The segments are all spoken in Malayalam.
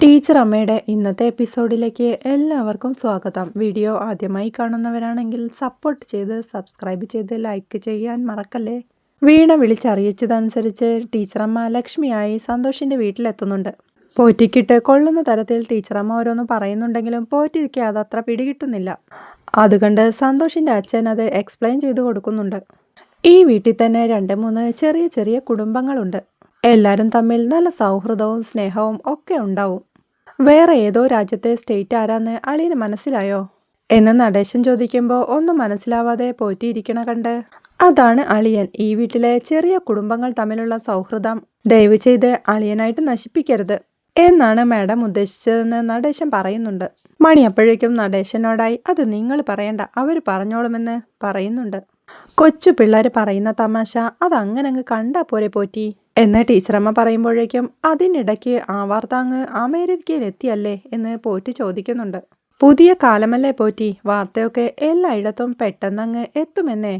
ടീച്ചർ അമ്മയുടെ ഇന്നത്തെ എപ്പിസോഡിലേക്ക് എല്ലാവർക്കും സ്വാഗതം. വീഡിയോ ആദ്യമായി കാണുന്നവരാണെങ്കിൽ സപ്പോർട്ട് ചെയ്ത് സബ്സ്ക്രൈബ് ചെയ്ത് ലൈക്ക് ചെയ്യാൻ മറക്കല്ലേ? വീണ വിളിച്ചറിയിച്ചതനുസരിച്ച് ടീച്ചറമ്മ ലക്ഷ്മിയായി സന്തോഷിന്റെ വീട്ടിലെത്തുന്നുണ്ട്. പോറ്റിക്കിട്ട് കൊള്ളുന്ന തരത്തിൽ ടീച്ചറമ്മ ഓരോന്ന് പറയുന്നുണ്ടെങ്കിലും പോറ്റിക്ക് അതത്ര പിടികിട്ടുന്നില്ല. അതുകൊണ്ട് സന്തോഷിന്റെ അച്ഛൻ അത് എക്സ്പ്ലെയിൻ ചെയ്തു കൊടുക്കുന്നുണ്ട്. ഈ വീട്ടിൽ തന്നെ രണ്ട് മൂന്ന് ചെറിയ ചെറിയ കുടുംബങ്ങളുണ്ട്. എല്ലാവരും തമ്മിൽ നല്ല സൗഹൃദവും സ്നേഹവും ഒക്കെ ഉണ്ടാവും. വേറെ ഏതോ രാജ്യത്തെ സ്റ്റേറ്റ് ആരാന്ന് അളിയന് മനസ്സിലായോ? എന്ന് നടേശൻ ചോദിക്കുമ്പോൾ ഒന്നും മനസ്സിലാവാതെ പോറ്റിയിരിക്കണ കണ്ട്. അതാണ് അളിയൻ ഈ വീട്ടിലെ ചെറിയ കുടുംബങ്ങൾ തമ്മിലുള്ള സൗഹൃദം. ദയവ് ചെയ്ത് അളിയനായിട്ട് നശിപ്പിക്കരുത് എന്നാണ് മാഡം ഉദ്ദേശിച്ചതെന്ന് നടേശൻ പറയുന്നുണ്ട്. മണി അപ്പോഴേക്കും നടേശനോടായി അത് നിങ്ങൾ പറയണ്ട അവർ പറഞ്ഞോളുമെന്ന് പറയുന്നുണ്ട്. കൊച്ചു പിള്ളേർ പറയുന്ന തമാശ അതങ്ങനെ അങ്ങ് കണ്ടാ പോരെ പോറ്റി. എന്ന് ടീച്ചറമ്മ പറയുമ്പോഴേക്കും അതിനിടയ്ക്ക് അമേരിക്കയിൽ എത്തിയല്ലേ എന്ന് പോറ്റി ചോദിക്കുന്നുണ്ട്. പുതിയ കാലമല്ലേ പോറ്റി വാർത്തയൊക്കെ എല്ലായിടത്തും പെട്ടെന്നങ്ങ് എത്തുമെന്നേ.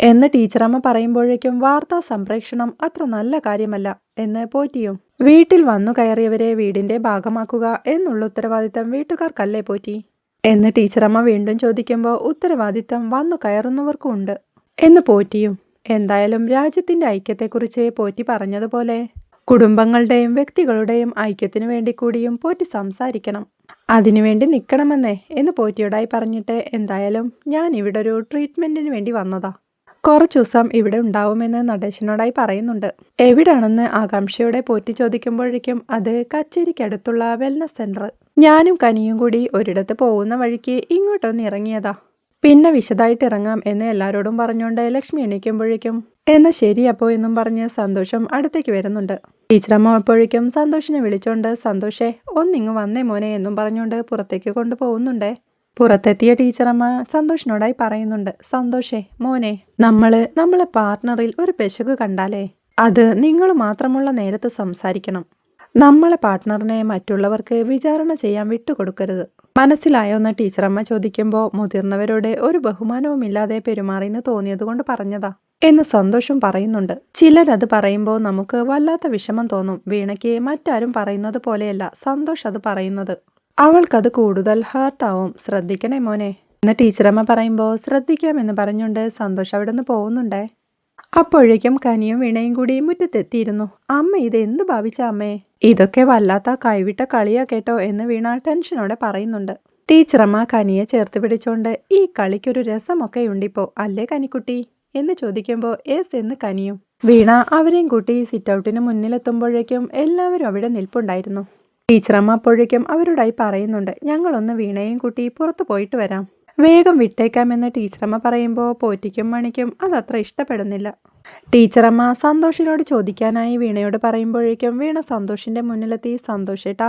എന്ന് ടീച്ചറമ്മ പറയുമ്പോഴേക്കും വാർത്താ സംപ്രേഷണം അത്ര നല്ല കാര്യമല്ല എന്ന് പോറ്റിയും. വീട്ടിൽ വന്നു കയറിയവരെ വീടിന്റെ ഭാഗമാക്കുക എന്നുള്ള ഉത്തരവാദിത്തം വീട്ടുകാർക്കല്ലേ പോറ്റി? എന്ന് ടീച്ചറമ്മ വീണ്ടും ചോദിക്കുമ്പോൾ ഉത്തരവാദിത്തം വന്നു കയറുന്നവർക്കും ഉണ്ട്. എന്ന് പോറ്റിയും എന്തായാലും രാജ്യത്തിന്റെ ഐക്യത്തെക്കുറിച്ച് പോറ്റി പറഞ്ഞതുപോലെ കുടുംബങ്ങളുടെയും വ്യക്തികളുടെയും ഐക്യത്തിനു വേണ്ടി കൂടിയും പോറ്റി സംസാരിക്കണം. അതിനുവേണ്ടി നിൽക്കണമെന്നേ എന്ന് പോറ്റിയോടായി പറഞ്ഞിട്ട് എന്തായാലും ഞാൻ ഇവിടെ ഒരു ട്രീറ്റ്മെന്റിന് വേണ്ടി വന്നതാ. കുറച്ചു ദിവസം ഇവിടെ ഉണ്ടാവുമെന്ന് നടേശനോടായി പറയുന്നുണ്ട്. എവിടാണെന്ന് ആകാംക്ഷയോടെ പോറ്റി ചോദിക്കുമ്പോഴേക്കും അത് കച്ചേരിക്കടുത്തുള്ള വെൽനസ് സെന്റർ ഞാനും കനിയും കൂടി ഒരിടത്ത് പോകുന്ന വഴിക്ക് ഇങ്ങോട്ടൊന്ന് ഇറങ്ങിയതാ. പിന്നെ വിശദമായിട്ട് ഇറങ്ങാം എന്ന് എല്ലാവരോടും പറഞ്ഞുകൊണ്ട് ലക്ഷ്മി എണീക്കുമ്പോഴേക്കും എന്നാൽ ശരി അപ്പോ എന്നും പറഞ്ഞ് സന്തോഷം അടുത്തേക്ക് വരുന്നുണ്ട്. ടീച്ചറമ്മ അപ്പോഴേക്കും സന്തോഷിനെ വിളിച്ചോണ്ട് സന്തോഷേ ഒന്നിങ്ങ് വന്നേ മോനെ എന്നും പറഞ്ഞുകൊണ്ട് പുറത്തേക്ക് കൊണ്ടുപോകുന്നുണ്ടേ. പുറത്തെത്തിയ ടീച്ചറമ്മ സന്തോഷിനോടായി പറയുന്നുണ്ട് സന്തോഷേ മോനെ നമ്മൾ നമ്മളെ പാർട്ണറിൽ ഒരു പെശക് കണ്ടാലേ അത് നിങ്ങൾ മാത്രമുള്ള നേരത്ത് സംസാരിക്കണം. നമ്മളെ പാർട്ട്ണറിനെ മറ്റുള്ളവർക്ക് വിചാരണ ചെയ്യാൻ വിട്ടുകൊടുക്കരുത്. മനസ്സിലായോ എന്ന് ടീച്ചറമ്മ ചോദിക്കുമ്പോൾ മുതിർന്നവരോട് ഒരു ബഹുമാനവും ഇല്ലാതെ പെരുമാറിയെന്ന് തോന്നിയതുകൊണ്ട് പറഞ്ഞതാ. എന്ന് സന്തോഷം പറയുന്നുണ്ട്. ചിലരത് പറയുമ്പോൾ നമുക്ക് വല്ലാത്ത വിഷമം തോന്നും. വീണയ്ക്ക് മറ്റാരും പറയുന്നത് പോലെയല്ല സന്തോഷ് അത് പറയുന്നത്. അവൾക്കത് കൂടുതൽ ഹേർട്ടാവും ശ്രദ്ധിക്കണേ മോനെ. എന്ന് ടീച്ചറമ്മ പറയുമ്പോൾ ശ്രദ്ധിക്കാമെന്ന് പറഞ്ഞുകൊണ്ട് സന്തോഷം അവിടെ നിന്ന് പോകുന്നുണ്ടേ. അപ്പോഴേക്കും കനിയും വീണയും കൂടി മുറ്റത്തെത്തിയിരുന്നു. അമ്മ ഇത് എന്ത് ഭാവിച്ച അമ്മേ? ഇതൊക്കെ വല്ലാത്ത കൈവിട്ട കളിയാ കേട്ടോ എന്ന് വീണ ടെൻഷനോടെ പറയുന്നുണ്ട്. ടീച്ചറമ്മ കനിയെ ചേർത്ത് പിടിച്ചോണ്ട് ഈ കളിക്കൊരു രസമൊക്കെ ഉണ്ടിപ്പോ അല്ലേ കനിക്കുട്ടി? എന്ന് ചോദിക്കുമ്പോൾ എസ് എന്ന് കനിയും. വീണ അവരെയും കൂട്ടി സിറ്റൗട്ടിന് മുന്നിലെത്തുമ്പോഴേക്കും എല്ലാവരും അവിടെ നിൽപ്പുണ്ടായിരുന്നു. ടീച്ചറമ്മ അപ്പോഴേക്കും അവരോടായി പറയുന്നുണ്ട് ഞങ്ങളൊന്ന് വീണയും കൂട്ടി പുറത്തു പോയിട്ട് വരാം. വേഗം വിട്ടേക്കാമെന്ന് ടീച്ചറമ്മ പറയുമ്പോൾ പോറ്റിക്കും മണിക്കും അതത്ര ഇഷ്ടപ്പെടുന്നില്ല. ടീച്ചറമ്മ സന്തോഷിനോട് ചോദിക്കാനായി വീണയോട് പറയുമ്പോഴേക്കും വീണ സന്തോഷിന്റെ മുന്നിലെത്തി. സന്തോഷേട്ടാ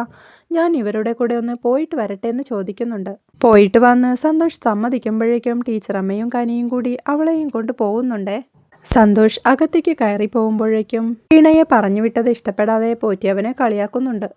ഞാൻ ഇവരുടെ കൂടെ ഒന്ന് പോയിട്ട് വരട്ടെ എന്ന് ചോദിക്കുന്നുണ്ട്. പോയിട്ട് വന്ന് സന്തോഷ് സമ്മതിക്കുമ്പോഴേക്കും ടീച്ചറമ്മയും കനിയും കൂടി അവളെയും കൊണ്ട് പോകുന്നുണ്ടേ. സന്തോഷ് അകത്തേക്ക് കയറി പോകുമ്പോഴേക്കും വീണയെ പറഞ്ഞു വിട്ടത് ഇഷ്ടപ്പെടാതെ പോറ്റി അവനെ കളിയാക്കുന്നുണ്ട്.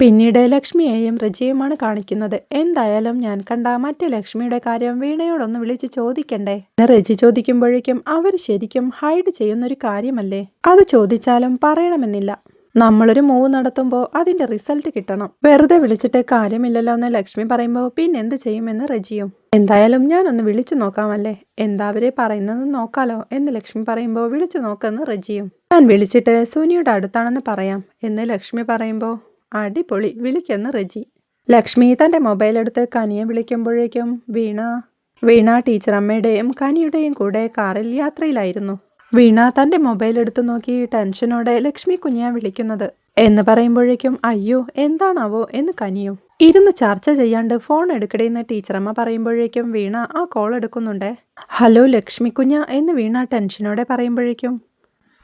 പിന്നീട് ലക്ഷ്മിയെയും റജിയുമാണ് കാണിക്കുന്നത്. എന്തായാലും ഞാൻ കണ്ട മറ്റേ ലക്ഷ്മിയുടെ കാര്യം വീണയോടൊന്ന് വിളിച്ച് ചോദിക്കണ്ടേ? റജി ചോദിക്കുമ്പോഴേക്കും അവർ ശരിക്കും ഹൈഡ് ചെയ്യുന്ന ഒരു കാര്യമല്ലേ? അത് ചോദിച്ചാലും പറയണമെന്നില്ല. നമ്മളൊരു മൂവ് നടത്തുമ്പോൾ അതിന്റെ റിസൾട്ട് കിട്ടണം. വെറുതെ വിളിച്ചിട്ട് കാര്യമില്ലല്ലോ എന്ന് ലക്ഷ്മി പറയുമ്പോൾ പിന്നെ എന്ത് ചെയ്യുമെന്ന് റജിയും. എന്തായാലും ഞാൻ ഒന്ന് വിളിച്ചു നോക്കാമല്ലേ? എന്താ അവരെ പറയുന്നത് നോക്കാലോ എന്ന് ലക്ഷ്മി പറയുമ്പോൾ വിളിച്ചു നോക്കെന്ന് റജിയും. ഞാൻ വിളിച്ചിട്ട് സുനിയുടെ അടുത്താണെന്ന് പറയാം എന്ന് ലക്ഷ്മി പറയുമ്പോൾ അടിപൊളി. വിളിക്കെന്ന് റെജി. ലക്ഷ്മി തന്റെ മൊബൈൽ എടുത്ത് കനിയെ വിളിക്കുമ്പോഴേക്കും വീണ വീണ ടീച്ചർ അമ്മയുടെയും കനിയുടെയും കൂടെ കാറിൽ യാത്രയിലായിരുന്നു. വീണ തന്റെ മൊബൈൽ എടുത്തു നോക്കി ടെൻഷനോടെ ലക്ഷ്മി കുഞ്ഞിയാ വിളിക്കുന്നത്. എന്ന് പറയുമ്പോഴേക്കും അയ്യോ എന്താണാവോ? എന്ന് കനിയും. ഇരുന്ന് ചർച്ച ചെയ്യാണ്ട് ഫോൺ എടുക്കടേന്ന് ടീച്ചറമ്മ പറയുമ്പോഴേക്കും വീണ ആ കോൾ എടുക്കുന്നുണ്ടേ. ഹലോ ലക്ഷ്മി കുഞ്ഞ എന്ന് വീണ ടെൻഷനോടെ പറയുമ്പോഴേക്കും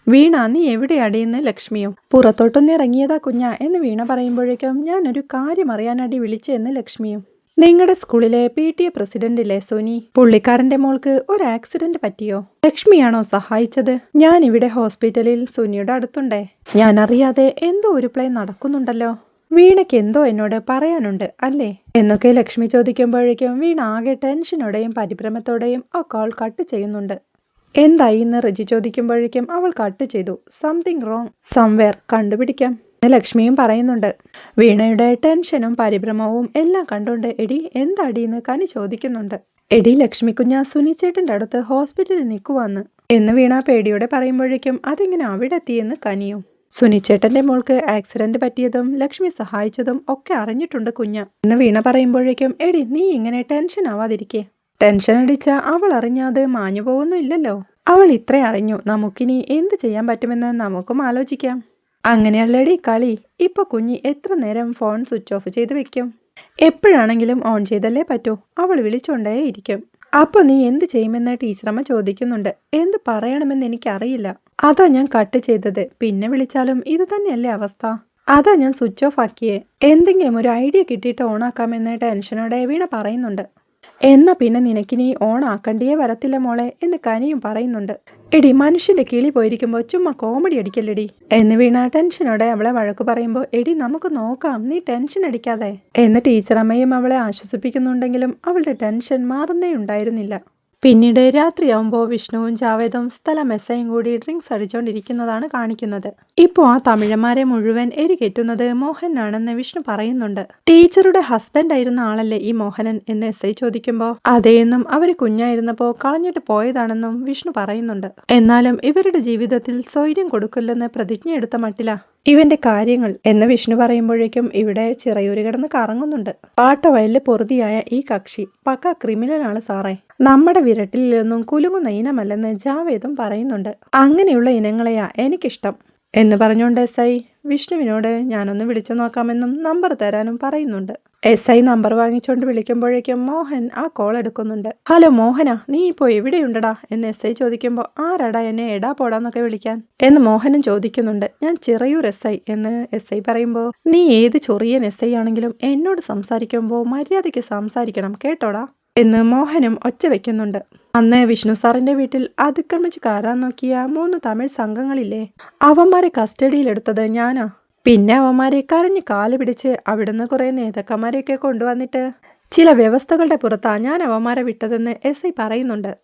വീണ നീ എവിടെയടിയെന്ന് ലക്ഷ്മിയും? പുറത്തോട്ടൊന്ന് ഇറങ്ങിയതാ കുഞ്ഞ എന്ന് വീണ പറയുമ്പോഴേക്കും ഞാൻ ഒരു കാര്യം അറിയാനടി വിളിച്ചെന്ന് ലക്ഷ്മിയും. നിങ്ങളുടെ സ്കൂളിലെ പി ടി എ പ്രസിഡന്റിലെ സോനി? പുള്ളിക്കാരന്റെ മോൾക്ക് ഒരു ആക്സിഡന്റ് പറ്റിയോ? ലക്ഷ്മിയാണോ സഹായിച്ചത്? ഞാൻ ഇവിടെ ഹോസ്പിറ്റലിൽ സുനിയുടെ അടുത്തുണ്ടേ. ഞാൻ അറിയാതെ എന്തോ ഒരു പ്ലേ നടക്കുന്നുണ്ടല്ലോ. വീണയ്ക്ക് എന്തോ എന്നോട് പറയാനുണ്ട് അല്ലേ? എന്നൊക്കെ ലക്ഷ്മി ചോദിക്കുമ്പോഴേക്കും വീണ ആകെ ടെൻഷനോടെയും പരിഭ്രമത്തോടെയും ആ കോൾ കട്ട് ചെയ്യുന്നുണ്ട്. എന്തായി എന്ന് റജി ചോദിക്കുമ്പോഴേക്കും അവൾ കട്ട് ചെയ്തു. സംതിങ് റോങ് സംവെയർ കണ്ടുപിടിക്കാം. ലക്ഷ്മിയും പറയുന്നുണ്ട്. വീണയുടെ ടെൻഷനും പരിഭ്രമവും എല്ലാം കണ്ടുകൊണ്ട് എടി എന്താടി എന്ന് കനി ചോദിക്കുന്നുണ്ട്. എടി ലക്ഷ്മി കുഞ്ഞ സുനിച്ചേട്ടന്റെ അടുത്ത് ഹോസ്പിറ്റലിൽ നിൽക്കുവാന്ന്. എന്ന് വീണ പേടിയോടെ പറയുമ്പോഴേക്കും അതിങ്ങനെ അവിടെ എത്തിയെന്ന് കനിയും. സുനിച്ചേട്ടന്റെ മോൾക്ക് ആക്സിഡന്റ് പറ്റിയതും ലക്ഷ്മി സഹായിച്ചതും ഒക്കെ അറിഞ്ഞിട്ടുണ്ട് കുഞ്ഞ. എന്ന് വീണ പറയുമ്പോഴേക്കും എടി നീ ഇങ്ങനെ ടെൻഷൻ ആവാതിരിക്കേ. ടെൻഷൻ അടിച്ച അവൾ അറിഞ്ഞാതെ മാഞ്ഞു പോകുന്നില്ലല്ലോ അവൾ ഇത്ര അറിഞ്ഞു. നമുക്കിനി എന്ത് ചെയ്യാൻ പറ്റുമെന്ന് നമുക്കും ആലോചിക്കാം. അങ്ങനെയുള്ളടി കളി. ഇപ്പൊ കുഞ്ഞി എത്ര നേരം ഫോൺ സ്വിച്ച് ഓഫ് ചെയ്ത് വെക്കും? എപ്പോഴാണെങ്കിലും ഓൺ ചെയ്തല്ലേ പറ്റൂ. അവൾ വിളിച്ചുകൊണ്ടേ ഇരിക്കും. അപ്പൊ നീ എന്ത് ചെയ്യുമെന്ന് ടീച്ചറമ്മ ചോദിക്കുന്നുണ്ട്. എന്ത് പറയണമെന്ന് എനിക്കറിയില്ല. അതാ ഞാൻ കട്ട് ചെയ്തത്. പിന്നെ വിളിച്ചാലും ഇത് തന്നെയല്ലേ അവസ്ഥ. അതാ ഞാൻ സ്വിച്ച് ഓഫ് ആക്കിയേ. എന്തെങ്കിലും ഒരു ഐഡിയ കിട്ടിയിട്ട് ഓണാക്കാമെന്ന് ടെൻഷനോടെ വീണ പറയുന്നുണ്ട്. എന്നാ പിന്നെ നിനക്കിനി ഓൺ ആക്കണ്ടിയേ വരത്തില്ല മോളെ എന്ന് കനിയും പറയുന്നുണ്ട്. എടി മനുഷ്യന്റെ കിളി പോയിരിക്കുമ്പോൾ ചുമ്മാ കോമഡി അടിക്കല്ലെടി. എന്ന് വീണ ടെൻഷനോടെ അവളെ വഴക്ക് പറയുമ്പോൾ എടി നമുക്ക് നോക്കാം നീ ടെൻഷൻ അടിക്കാതെ. എന്ന് ടീച്ചറമ്മയും അവളെ ആശ്വസിപ്പിക്കുന്നുണ്ടെങ്കിലും അവളുടെ ടെൻഷൻ മാറുന്നേ ഉണ്ടായിരുന്നില്ല. പിന്നീട് രാത്രിയാവുമ്പോൾ വിഷ്ണുവും ജാവേദും സ്ഥല മെസ്സയും കൂടി ഡ്രിങ്ക്സ് അടിച്ചുകൊണ്ടിരിക്കുന്നതാണ് കാണിക്കുന്നത്. ഇപ്പോൾ ആ തമിഴന്മാരെ മുഴുവൻ എരികെറ്റുന്നത് മോഹനാണെന്ന് വിഷ്ണു പറയുന്നുണ്ട്. ടീച്ചറുടെ ഹസ്ബൻഡ് ആയിരുന്ന ആളല്ലേ ഈ മോഹനൻ എന്ന് എസ് ഐ ചോദിക്കുമ്പോൾ അതേയെന്നും അവർ കുഞ്ഞായിരുന്നപ്പോൾ കളഞ്ഞിട്ട് പോയതാണെന്നും വിഷ്ണു പറയുന്നുണ്ട്. എന്നാലും ഇവരുടെ ജീവിതത്തിൽ സ്വൈര്യം കൊടുക്കില്ലെന്ന് പ്രതിജ്ഞ എടുത്ത മട്ടില ഇവന്റെ കാര്യങ്ങൾ എന്ന് വിഷ്ണു പറയുമ്പോഴേക്കും ഇവിടെ ചിറയൂര് കിടന്ന് കറങ്ങുന്നുണ്ട്. പാട്ടവയലിൽ പൊറുതിയായ ഈ കക്ഷി പക്ക ക്രിമിനലാണ് സാറേ. നമ്മുടെ വിരട്ടിൽ നിന്നും കുലുങ്ങുന്ന ഇനമല്ലെന്ന് ജാവേദും പറയുന്നുണ്ട്. അങ്ങനെയുള്ള ഇനങ്ങളെയാ എനിക്കിഷ്ടം എന്ന് പറഞ്ഞുകൊണ്ട് എസ് ഐ വിഷ്ണുവിനോട് ഞാനൊന്ന് വിളിച്ചു നോക്കാമെന്നും നമ്പർ തരാനും പറയുന്നുണ്ട്. എസ് ഐ നമ്പർ വാങ്ങിച്ചുകൊണ്ട് വിളിക്കുമ്പോഴേക്കും മോഹൻ ആ കോൾ എടുക്കുന്നുണ്ട്. ഹലോ മോഹന നീ ഇപ്പോൾ എവിടെയുണ്ടടാ? എന്ന് എസ് ഐ ചോദിക്കുമ്പോൾ ആരാടാ എന്നെ എടാ പോടാന്നൊക്കെ വിളിക്കാൻ? എന്ന് മോഹനും ചോദിക്കുന്നുണ്ട്. ഞാൻ ചിറയൂർ എസ് ഐ എന്ന് എസ് ഐ പറയുമ്പോൾ നീ ഏത് ചൊറിയൻ എസ് ഐ ആണെങ്കിലും എന്നോട് സംസാരിക്കുമ്പോൾ മര്യാദയ്ക്ക് സംസാരിക്കണം കേട്ടോടാ? എന്ന് മോഹനും ഒച്ച വെക്കുന്നുണ്ട്. അന്ന് വിഷ്ണു സാറിന്റെ വീട്ടിൽ അതിക്രമിച്ച് കയറാൻ നോക്കിയ മൂന്ന് തമിഴ് സംഘങ്ങളില്ലേ അവന്മാരെ കസ്റ്റഡിയിലെടുത്തത് ഞാനാ. പിന്നെ അവന്മാരെ കരഞ്ഞ് കാൽ പിടിച്ച് അവിടുന്ന് കുറേ നേതാക്കന്മാരെയൊക്കെ കൊണ്ടുവന്നിട്ട് ചില വ്യവസ്ഥകളുടെ പുറത്താ ഞാൻ അവന്മാരെ വിട്ടതെന്ന് എസ് ഐ പറയുന്നുണ്ട്.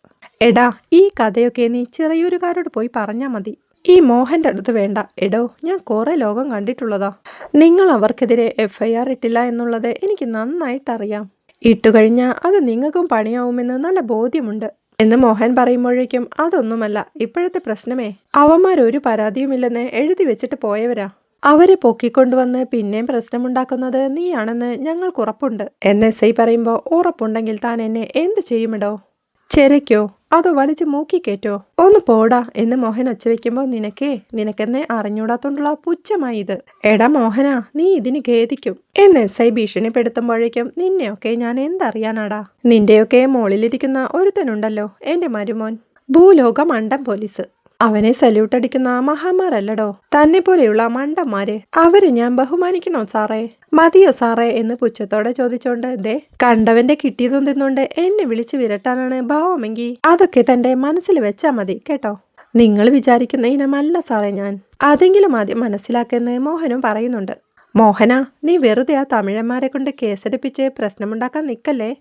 എടാ ഈ കഥയൊക്കെ നീ ചെറിയൂരുകാരോട് പോയി പറഞ്ഞാ മതി. ഈ മോഹന്റെ അടുത്ത് വേണ്ട. എടോ ഞാൻ കുറേ ലോകം കണ്ടിട്ടുള്ളതാ. നിങ്ങൾ അവർക്കെതിരെ എഫ് ഐ ആർ ഇട്ടില്ല എന്നുള്ളത് എനിക്ക് നന്നായിട്ടറിയാം. ഇട്ടുകഴിഞ്ഞാൽ അത് നിങ്ങൾക്കും പണിയാവുമെന്ന് നല്ല ബോധ്യമുണ്ട്. എന്ന് മോഹൻ പറയുമ്പോഴേക്കും അതൊന്നുമല്ല ഇപ്പോഴത്തെ പ്രശ്നമേ. അവന്മാരൊരു പരാതിയുമില്ലെന്ന് എഴുതി വെച്ചിട്ട് പോയവരാ. അവരെ പൊക്കിക്കൊണ്ടുവന്ന് പിന്നെയും പ്രശ്നമുണ്ടാക്കുന്നത് നീയാണെന്ന് ഞങ്ങൾക്ക് ഉറപ്പുണ്ട്. എന്ന് എസ് ഐ പറയുമ്പോൾ ഉറപ്പുണ്ടെങ്കിൽ താൻ എന്നെ എന്ത് ചെയ്യുമിടോ? ചെരയ്ക്കോ? അതോ വലിച്ചു മൂക്കി കേറ്റോ? ഒന്ന് പോടാ എന്ന് മോഹൻ ഒച്ച വെക്കുമ്പോൾ നിനക്കേ നിനക്കെന്നെ അറിഞ്ഞൂടാത്തോണ്ടുള്ള പുച്ഛമായി ഇത്. എടാ മോഹനാ നീ ഇതിന് ഖേദിക്കും. എന്ന് എസ് ഐ ഭീഷണിപ്പെടുത്തുമ്പോഴേക്കും നിന്നെയൊക്കെ ഞാൻ എന്തറിയാനാടാ? നിന്റെയൊക്കെ മുകളിലിരിക്കുന്ന ഒരുത്തനുണ്ടല്ലോ എന്റെ മരുമോൻ. ഭൂലോക മണ്ടം പോലീസ്. അവനെ സല്യൂട്ട് അടിക്കുന്ന ആ മഹാമാരല്ലടോ തന്നെ പോലെയുള്ള മണ്ടന്മാര്. അവരെ ഞാൻ ബഹുമാനിക്കണോ സാറേ? മതിയോ സാറേ എന്ന് പുച്ഛത്തോടെ ചോദിച്ചോണ്ട് ദേ കണ്ടവന്റെ കിട്ടിയതും തിന്നുകൊണ്ട് എന്നെ വിളിച്ചു വിരട്ടാനാണ് ഭാവമെങ്കിൽ അതൊക്കെ തന്റെ മനസ്സിൽ വെച്ചാ മതി കേട്ടോ? നിങ്ങൾ വിചാരിക്കുന്ന ഇനമല്ല സാറേ ഞാൻ. അതെങ്കിലും ആദ്യം മനസ്സിലാക്കെന്ന് മോഹനും പറയുന്നുണ്ട്. മോഹന നീ വെറുതെ ആ തമിഴന്മാരെ കൊണ്ട് കേസെടുപ്പിച്ച് പ്രശ്നമുണ്ടാക്കാൻ നിൽക്കല്ലേ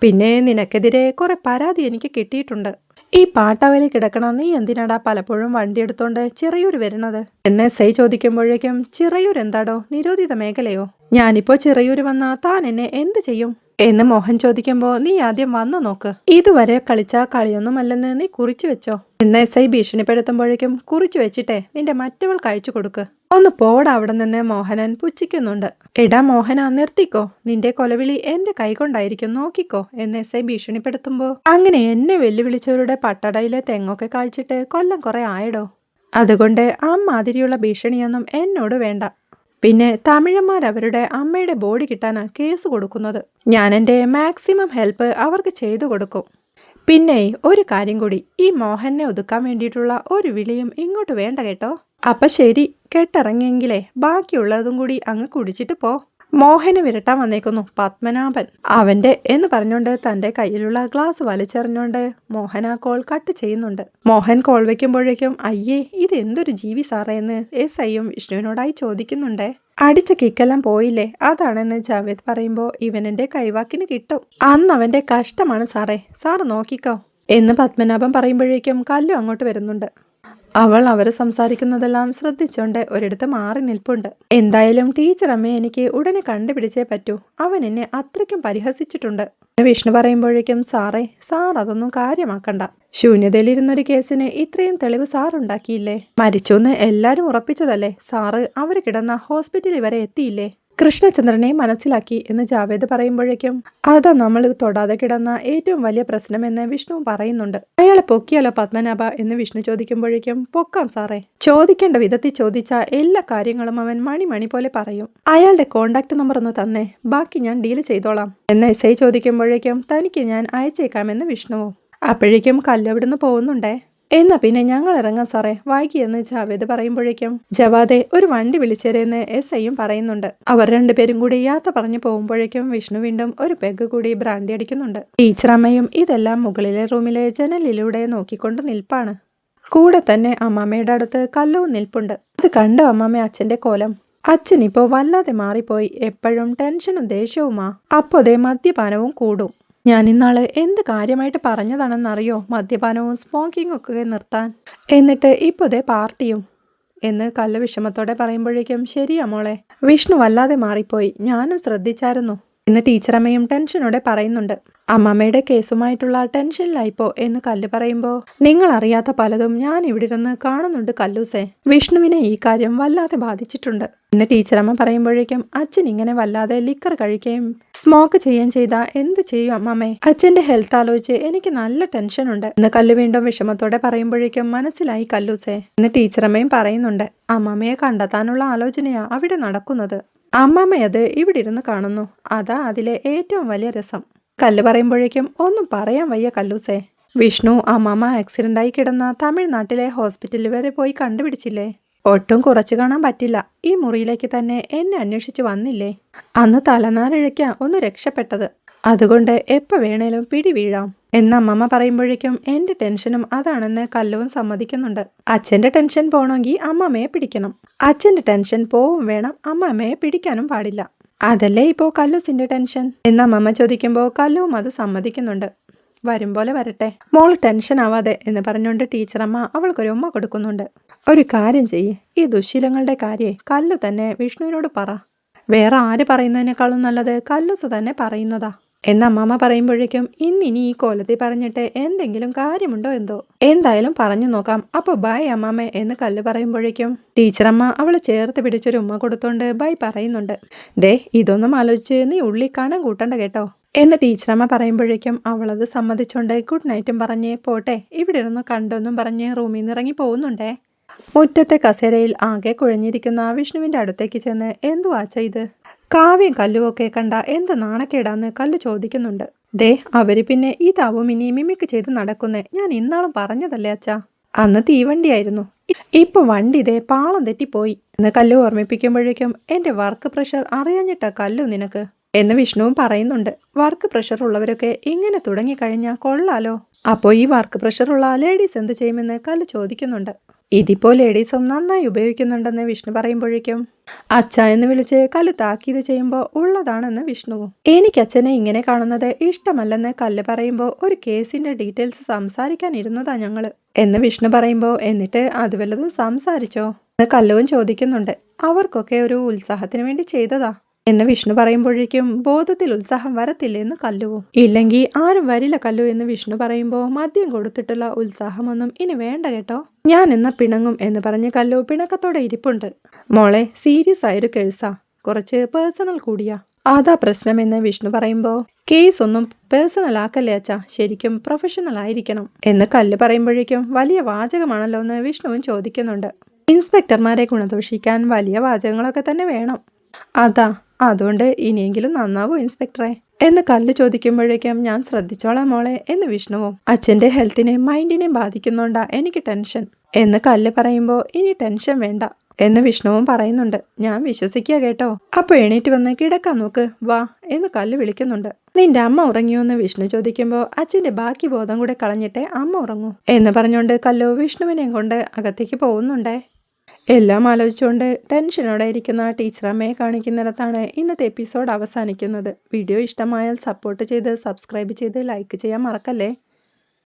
പിന്നെ നിനക്കെതിരെ കുറെ പരാതി എനിക്ക് കിട്ടിയിട്ടുണ്ട്. ഈ പാട്ടവലി കിടക്കണ? നീ എന്തിനാടാ പലപ്പോഴും വണ്ടി എടുത്തോണ്ട് ചിറയൂർ വരുന്നത്? എന്നെ സൈ ചോദിക്കുമ്പോഴേക്കും ചിറയൂർ എന്താടോ? നിരോധിത മേഖലയോ? ഞാനിപ്പോ ചിറയൂർ വന്നാ താൻ എന്നെ എന്ത് ചെയ്യും? എന്ന് മോഹൻ ചോദിക്കുമ്പോ നീ ആദ്യം വന്നു നോക്ക്. ഇതുവരെ കളിച്ച കളിയൊന്നുമല്ലെന്ന് നീ കുറിച്ചു വെച്ചോ? എന്ന് ഐ ഭീഷണിപ്പെടുത്തുമ്പോഴേക്കും കുറിച്ചു വെച്ചിട്ടേ നിന്റെ മറ്റവൾക്ക് അയച്ചു കൊടുക്ക്. ഒന്ന് പോടാ അവിടെ നിന്ന് മോഹനൻ പുച്ഛിക്കുന്നുണ്ട്. എടാ മോഹന നിർത്തിക്കോ. നിന്റെ കൊലവിളി എന്റെ കൈകൊണ്ടായിരിക്കും നോക്കിക്കോ എന്ന് എസ് ഐ ഭീഷണിപ്പെടുത്തുമ്പോ. അങ്ങനെ എന്നെ വെല്ലുവിളിച്ചവരുടെ പട്ടടയിലെ തെങ്ങൊക്കെ കാഴ്ചിട്ട് കൊല്ലം കുറെ ആയടോ. അതുകൊണ്ട് ആ മാതിരിയുള്ള ഭീഷണിയൊന്നും എന്നോട് വേണ്ട. പിന്നെ തമിഴന്മാർ അവരുടെ അമ്മയുടെ ബോഡി കിട്ടാനാ കേസ് കൊടുക്കുന്നത്. ഞാൻ എന്റെ മാക്സിമം ഹെൽപ്പ് അവർക്ക് ചെയ്തു കൊടുക്കും. പിന്നെ ഒരു കാര്യം കൂടി ഈ മോഹനെ ഒതുക്കാൻ വേണ്ടിയിട്ടുള്ള ഒരു വിളിയും ഇങ്ങോട്ട് വേണ്ട കേട്ടോ. അപ്പൊ ശരി കേട്ടിറങ്ങിയെങ്കിലേ ബാക്കിയുള്ളതും കൂടി അങ്ങ് കുടിച്ചിട്ട് പോ. മോഹന് വിരട്ടാൻ വന്നേക്കുന്നു പത്മനാഭൻ. അവന്റെ എന്ന് പറഞ്ഞുകൊണ്ട് തന്റെ കയ്യിലുള്ള ഗ്ലാസ് വലിച്ചെറിഞ്ഞുകൊണ്ട് മോഹൻ ആ കോൾ കട്ട് ചെയ്യുന്നുണ്ട്. മോഹൻ കോൾ വെക്കുമ്പോഴേക്കും അയ്യേ ഇത് എന്തൊരു ജീവി സാറേ എന്ന് എസ് ഐയും വിഷ്ണുവിനോടായി ചോദിക്കുന്നുണ്ടേ. അടിച്ച കിക്കെല്ലാം പോയില്ലേ അതാണെന്ന് ജാവേദ് പറയുമ്പോൾ ഇവനെന്റെ കൈവാക്കിന് കിട്ടും. അന്ന് അവന്റെ കഷ്ടമാണ് സാറേ സാർ നോക്കിക്കോ. എന്ന് പത്മനാഭൻ പറയുമ്പോഴേക്കും കല്ലു അങ്ങോട്ട് വരുന്നുണ്ട്. അവൾ അവരെ സംസാരിക്കുന്നതെല്ലാം ശ്രദ്ധിച്ചുകൊണ്ട് ഒരിടത്ത് മാറി നിൽപ്പുണ്ട്. എന്തായാലും ടീച്ചർ അമ്മയെ എനിക്ക് ഉടനെ കണ്ടുപിടിച്ചേ പറ്റൂ. അവൻ എന്നെ അത്രയ്ക്കും പരിഹസിച്ചിട്ടുണ്ട്. വിഷ്ണു പറയുമ്പോഴേക്കും സാറേ സാർ അതൊന്നും കാര്യമാക്കണ്ട. ശൂന്യതയിലിരുന്നൊരു കേസിന് ഇത്രയും തെളിവ് സാർ ഉണ്ടാക്കിയില്ലേ? മരിച്ചുവെന്ന് എല്ലാരും ഉറപ്പിച്ചതല്ലേ? സാറ് അവർ കിടന്ന ഹോസ്പിറ്റലിൽ വരെ എത്തിയില്ലേ? കൃഷ്ണചന്ദ്രനെ മനസ്സിലാക്കി എന്ന് ജാവേദ് പറയുമ്പോഴേക്കും അതാ നമ്മൾ തൊടാതെ കിടന്ന ഏറ്റവും വലിയ പ്രശ്നമെന്ന് വിഷ്ണു പറയുന്നുണ്ട്. അയാളെ പൊക്കിയാലോ പത്മനാഭ? എന്ന് വിഷ്ണു ചോദിക്കുമ്പോഴേക്കും പൊക്കാം സാറേ. ചോദിക്കേണ്ട വിധത്തിൽ ചോദിച്ച എല്ലാ കാര്യങ്ങളും അവൻ മണിമണി മണി പോലെ പറയും. അയാളുടെ കോണ്ടാക്ട് നമ്പർ ഒന്ന് തന്നേ ബാക്കി ഞാൻ ഡീൽ ചെയ്തോളാം. എന്ന് എസ് ഐ ചോദിക്കുമ്പോഴേക്കും തനിക്ക് ഞാൻ അയച്ചേക്കാമെന്ന് വിഷ്ണുവും അപ്പോഴേക്കും കല്ലവിടുന്ന് പോകുന്നുണ്ടേ. എന്നാ പിന്നെ ഞങ്ങൾ ഇറങ്ങാം സാറേ വൈകിയെന്ന് ജാവേദ് പറയുമ്പോഴേക്കും ജവാദെ ഒരു വണ്ടി വിളിച്ചേരെന്ന് എസ് ഐയും പറയുന്നുണ്ട്. അവർ രണ്ടുപേരും കൂടി യാത്ര പറഞ്ഞു പോകുമ്പോഴേക്കും വിഷ്ണു വീണ്ടും ഒരു പെഗ് കൂടി ബ്രാൻഡി അടിക്കുന്നുണ്ട്. ടീച്ചറമ്മയും ഇതെല്ലാം മുകളിലെ റൂമിലെ ജനലിലൂടെ നോക്കിക്കൊണ്ട് നിൽപ്പാണ്. കൂടെ തന്നെ അമ്മാമ്മയുടെ അടുത്ത് കല്ലവും നിൽപ്പുണ്ട്. അത് കണ്ടോ അമ്മാമ്മ അച്ഛന്റെ കോലം? അച്ഛനിപ്പോ വല്ലാതെ മാറിപ്പോയി. എപ്പോഴും ടെൻഷനും ദേഷ്യവുമാ. അപ്പോതേ മദ്യപാനവും കൂടും. ഞാൻ ഇന്നാൾ എന്ത് കാര്യമായിട്ട് പറഞ്ഞതാണെന്നറിയോ? മദ്യപാനവും സ്മോക്കിംഗ് ഒക്കെ നിർത്താൻ. എന്നിട്ട് ഇപ്പോതേ പാർട്ടിയും. എന്ന് കല്ല് വിഷമത്തോടെ പറയുമ്പോഴേക്കും ശരിയാ മോളെ. വിഷ്ണു വല്ലാതെ മാറിപ്പോയി. ഞാനും ശ്രദ്ധിച്ചായിരുന്നു. എന്ന് ടീച്ചറമ്മയും ടെൻഷനോടെ പറയുന്നുണ്ട് അമ്മമ്മയുടെ കേസുമായിട്ടുള്ള ടെൻഷനിലായിപ്പോ എന്ന് കല്ല് പറയുമ്പോൾ നിങ്ങൾ അറിയാത്ത പലതും ഞാൻ ഇവിടെ ഇരുന്ന് കാണുന്നുണ്ട് കല്ലൂസേ. വിഷ്ണുവിനെ ഈ കാര്യം വല്ലാതെ ബാധിച്ചിട്ടുണ്ട്. എന്ന് ടീച്ചറമ്മ പറയുമ്പോഴേക്കും അച്ഛൻ ഇങ്ങനെ വല്ലാതെ ലിക്കർ കഴിക്കുകയും സ്മോക്ക് ചെയ്യുകയും ചെയ്ത എന്ത് ചെയ്യും അമ്മമ്മേ? അച്ഛന്റെ ഹെൽത്ത് ആലോചിച്ച് എനിക്ക് നല്ല ടെൻഷൻ ഉണ്ട്. എന്ന് കല്ല് വീണ്ടും വിഷമത്തോടെ പറയുമ്പോഴേക്കും മനസ്സിലായി കല്ലൂസേ. എന്ന് ടീച്ചറമ്മയും പറയുന്നുണ്ട് അമ്മമ്മയെ കണ്ടെത്താനുള്ള ആലോചനയാ അവിടെ നടക്കുന്നത്. അമ്മമ്മയത് ഇവിടെ ഇരുന്ന് കാണുന്നു. അതാ അതിലെ ഏറ്റവും വലിയ രസം. കല്ല് പറയുമ്പോഴേക്കും ഒന്നും പറയാൻ വയ്യ കല്ലൂസേ. വിഷ്ണു അമ്മമ്മ ആയി കിടന്ന തമിഴ്നാട്ടിലെ ഹോസ്പിറ്റലിൽ വരെ പോയി കണ്ടുപിടിച്ചില്ലേ? ഒട്ടും കുറച്ചു കാണാൻ പറ്റില്ല. ഈ മുറിയിലേക്ക് തന്നെ എന്നെ അന്വേഷിച്ച് വന്നില്ലേ? അന്ന് തലനാരിഴയ്ക്ക ഒന്ന് രക്ഷപ്പെട്ടത്. അതുകൊണ്ട് എപ്പോൾ വേണേലും പിടി വീഴാം. എന്ന് അമ്മമ്മ പറയുമ്പോഴേക്കും എന്റെ ടെൻഷനും അതാണെന്ന് കല്ലുവും സമ്മതിക്കുന്നുണ്ട്. അച്ഛന്റെ ടെൻഷൻ പോകണമെങ്കിൽ അമ്മമ്മയെ പിടിക്കണം. അച്ഛന്റെ ടെൻഷൻ പോവും വേണം അമ്മമ്മയെ പിടിക്കാനും പാടില്ല. അതല്ലേ ഇപ്പോൾ കല്ലൂസിന്റെ ടെൻഷൻ? എന്ന് അമ്മമ്മ ചോദിക്കുമ്പോൾ കല്ലുവും അത് സമ്മതിക്കുന്നുണ്ട്. വരും പോലെ വരട്ടെ. മോൾ ടെൻഷൻ ആവാതെ എന്ന് പറഞ്ഞുകൊണ്ട് ടീച്ചറമ്മ അവൾക്കൊരു ഉമ്മ കൊടുക്കുന്നുണ്ട്. ഒരു കാര്യം ചെയ്യ്. ഈ ദുശീലങ്ങളുടെ കാര്യേ കല്ലു തന്നെ വിഷ്ണുവിനോട് പറ. വേറെ ആര് പറയുന്നതിനേക്കാളും നല്ലത് കല്ലൂസ് തന്നെ പറയുന്നതാ. എന്ന് അമ്മാമ്മ പറയുമ്പോഴേക്കും ഇന്നിനി ഈ കോലത്തിൽ പറഞ്ഞിട്ട് എന്തെങ്കിലും കാര്യമുണ്ടോ എന്തോ? എന്തായാലും പറഞ്ഞു നോക്കാം. അപ്പൊ ബൈ അമ്മാമ്മ എന്ന് കല്ല് പറയുമ്പോഴേക്കും ടീച്ചറമ്മ അവൾ ചേർത്ത് പിടിച്ചൊരു ഉമ്മ കൊടുത്തോണ്ട് ബൈ പറയുന്നുണ്ട്. ദേ ഇതൊന്നും ആലോചിച്ച് നീ ഉള്ളി കാണാൻ കൂട്ടണ്ട കേട്ടോ. എന്ന് ടീച്ചറമ്മ പറയുമ്പോഴേക്കും അവളത് സമ്മതിച്ചോണ്ട് ഗുഡ് നൈറ്റും പറഞ്ഞ് പോട്ടെ ഇവിടെ ഇരുന്ന് കണ്ടൊന്നും പറഞ്ഞ് റൂമിൽ നിന്ന് ഇറങ്ങി പോകുന്നുണ്ടേ? മുറ്റത്തെ കസേരയിൽ ആകെ കുഴഞ്ഞിരിക്കുന്ന വിഷ്ണുവിന്റെ അടുത്തേക്ക് ചെന്ന് എന്തുവാച്ച ഇത്? കാവ്യം കല്ലുമൊക്കെ കണ്ട എന്ത് നാണക്കേടാന്ന് കല്ലു ചോദിക്കുന്നുണ്ട്. ദേ അവർ പിന്നെ ഇതാവും ഇനി മിമിക്ക് ചെയ്ത് നടക്കുന്നേ. ഞാൻ ഇന്നാളും പറഞ്ഞതല്ലേ അച്ഛാ? അന്ന് തീവണ്ടിയായിരുന്നു. ഇപ്പൊ വണ്ടി ഇതേ പാളം തെറ്റിപ്പോയി. എന്ന് കല്ലു ഓർമ്മിപ്പിക്കുമ്പോഴേക്കും എന്റെ വർക്ക് പ്രഷർ അറിയാഞ്ഞിട്ടാ കല്ലു നിനക്ക്. എന്ന് വിഷ്ണുവും പറയുന്നുണ്ട്. വർക്ക് പ്രഷർ ഉള്ളവരൊക്കെ ഇങ്ങനെ തുടങ്ങിക്കഴിഞ്ഞാൽ കൊള്ളാലോ. അപ്പോൾ ഈ വർക്ക് പ്രഷറുള്ള ലേഡീസ് എന്ത് ചെയ്യുമെന്ന് കല്ല് ചോദിക്കുന്നുണ്ട്. ഇതിപ്പോ ലേഡീസും നന്നായി ഉപയോഗിക്കുന്നുണ്ടെന്ന് വിഷ്ണു പറയുമ്പോഴേക്കും അച്ഛ എന്ന് വിളിച്ച് കല്ല് താക്കീത് ചെയ്യുമ്പോൾ ഉള്ളതാണെന്ന് വിഷ്ണുവും എനിക്ക് അച്ഛനെ ഇങ്ങനെ കാണുന്നത് ഇഷ്ടമല്ലെന്ന് കല്ല് പറയുമ്പോൾ ഒരു കേസിന്റെ ഡീറ്റെയിൽസ് സംസാരിക്കാൻ ഇരുന്നതാ ഞങ്ങൾ എന്ന് വിഷ്ണു പറയുമ്പോൾ എന്നിട്ട് അത് വല്ലതും സംസാരിച്ചോ എന്ന് കല്ലുവും ചോദിക്കുന്നുണ്ട്. അവർക്കൊക്കെ ഒരു ഉത്സാഹത്തിന് വേണ്ടി ചെയ്തതാ. എന്ന് വിഷ്ണു പറയുമ്പോഴേക്കും ബോധത്തിൽ ഉത്സാഹം വരത്തില്ലെന്ന് കല്ലുവും ഇല്ലെങ്കിൽ ആരും വരില്ല കല്ലു എന്ന് വിഷ്ണു പറയുമ്പോൾ മദ്യം കൊടുത്തിട്ടുള്ള ഉത്സാഹമൊന്നും ഇനി വേണ്ട കേട്ടോ. ഞാൻ എന്ന പിണങ്ങും എന്ന് പറഞ്ഞ് കല്ലു പിണക്കത്തോടെ ഇരിപ്പുണ്ട്. മോളെ സീരിയസ് ആയൊരു കേസാ കുറച്ച് പേഴ്സണൽ കൂടിയാ. അതാ പ്രശ്നമെന്ന് വിഷ്ണു പറയുമ്പോൾ കേസ് ഒന്നും പേഴ്സണൽ ആക്കല്ലേ അച്ഛാ. ശരിക്കും പ്രൊഫഷണൽ ആയിരിക്കണം. എന്ന് കല്ല് പറയുമ്പോഴേക്കും വലിയ വാചകമാണല്ലോ എന്ന് വിഷ്ണുവും ചോദിക്കുന്നുണ്ട്. ഇൻസ്പെക്ടർമാരെ ഗുണദോഷിക്കാൻ വലിയ വാചകങ്ങളൊക്കെ തന്നെ വേണം. അതാ അതുകൊണ്ട് ഇനിയെങ്കിലും നന്നാവോ ഇൻസ്പെക്ടറെ? എന്ന് കല്ല് ചോദിക്കുമ്പോഴേക്കും ഞാൻ ശ്രദ്ധിച്ചോളാം മോളെ എന്ന് വിഷ്ണുവും അച്ഛന്റെ ഹെൽത്തിനെയും മൈൻഡിനെയും ബാധിക്കുന്നുണ്ടാ എനിക്ക് ടെൻഷൻ. എന്ന് കല്ല് പറയുമ്പോൾ ഇനി ടെൻഷൻ വേണ്ട എന്ന് വിഷ്ണുവും പറയുന്നുണ്ട്. ഞാൻ വിശ്വസിക്കുക കേട്ടോ. അപ്പൊ എണീറ്റ് വന്ന് കിടക്കാൻ നോക്ക് വാ എന്ന് കല്ല് വിളിക്കുന്നുണ്ട്. നിന്റെ അമ്മ ഉറങ്ങിയോ എന്ന് വിഷ്ണു ചോദിക്കുമ്പോൾ അച്ഛന്റെ ബാക്കി ബോധം കൂടെ കളഞ്ഞിട്ടേ അമ്മ ഉറങ്ങൂ എന്ന് പറഞ്ഞുകൊണ്ട് കല്ലോ വിഷ്ണുവിനെയും കൊണ്ട് അകത്തേക്ക് പോകുന്നുണ്ടേ. എല്ലാം ആലോചിച്ചുകൊണ്ട് ടെൻഷനോടെ ഇരിക്കുന്ന ടീച്ചറമ്മയെ കാണിക്കുന്നിടത്താണ് ഇന്നത്തെ എപ്പിസോഡ് അവസാനിക്കുന്നത്. വീഡിയോ ഇഷ്ടമായാൽ സപ്പോർട്ട് ചെയ്ത് സബ്സ്ക്രൈബ് ചെയ്ത് ലൈക്ക് ചെയ്യാൻ മറക്കല്ലേ?